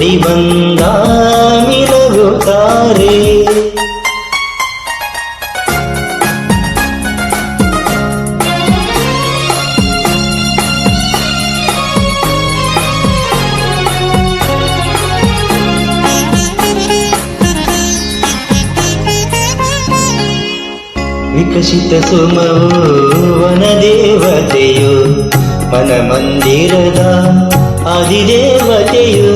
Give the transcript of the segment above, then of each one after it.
ಕೋಡಿ ಬಂದ ಮಿಲಗುತ್ತಾರೆ ವಿಕಸಿತ ಸುಮವು ವನದೇವತೆಯು ಮನ ಮಂದಿರದ ಆದಿದೇವತೆಯು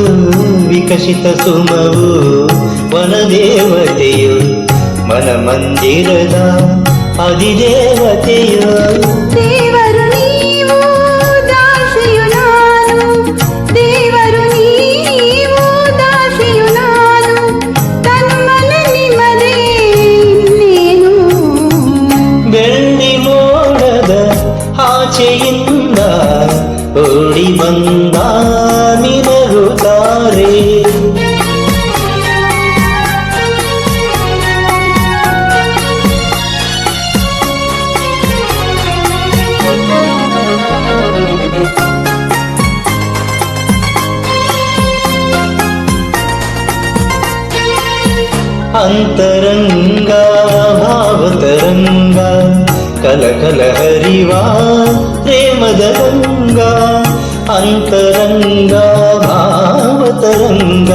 ವಿಕಸಿತ ಸುಮವು ವನದೇವತೆಯು ಮನ ಮಂದಿರದ ಆದಿದೇವತೆಯು ದೇವರು ನೀವು ದಾಸಿಯು ನಾನು ದೇವರು ನೀವು ದಾಸಿಯು ನಾನು ತನ್ಮನ ನಿಮ್ಮದೇ ಇನ್ನೇನು ಬೆಳ್ಳಿ ಮೋಡದ ಆಚೆಯಿಂದ ಓಡಿ ಅಂತರಂಗ ಭಾವತರಂಗ ಕಲಕಲ ಹರಿವ ಪ್ರೇಮದ ರಂಗ ಅಂತರಂಗ ಭಾವತರಂಗ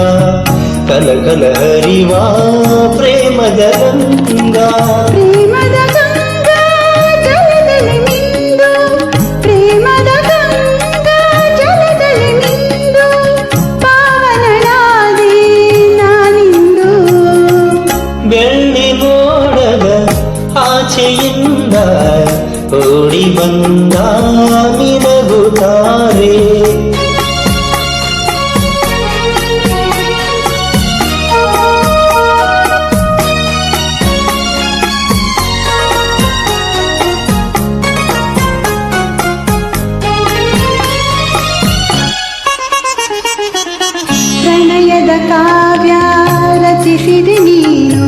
ಕಲಕಲ ಹರಿವ ಪ್ರೇಮದ ರಂಗ ಪ್ರೇಮದ ಆಚೆಯಿಂದ ಓಡಿ ಬಂದ ಮಿನಗುತ್ತಾರೆ ಪ್ರಣಯದ ಕಾವ್ಯ ರಚಿಸಿದೆ ನೀನು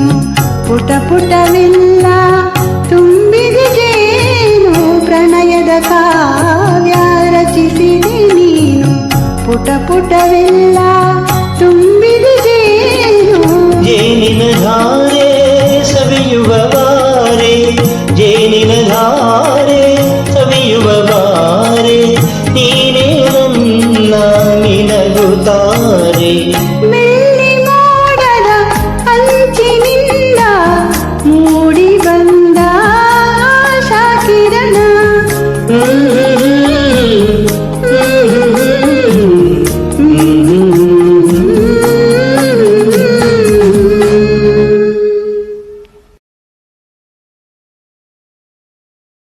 ಪುಟ ಪುಟವೆಲ್ಲ ಪುಟವೆಲ್ಲ ತುಂಬಿದೆ ಜೇನು ಜೇನಿನ ಧಾರೆ ಸವಿಯುವ ಬಾರೆ ಜೇನಿನ ಧಾರೆ ಸವಿಯುವ ಬಾರೆ ನೀನೇ ನನ್ನ ನಿನಗುತ್ತಾ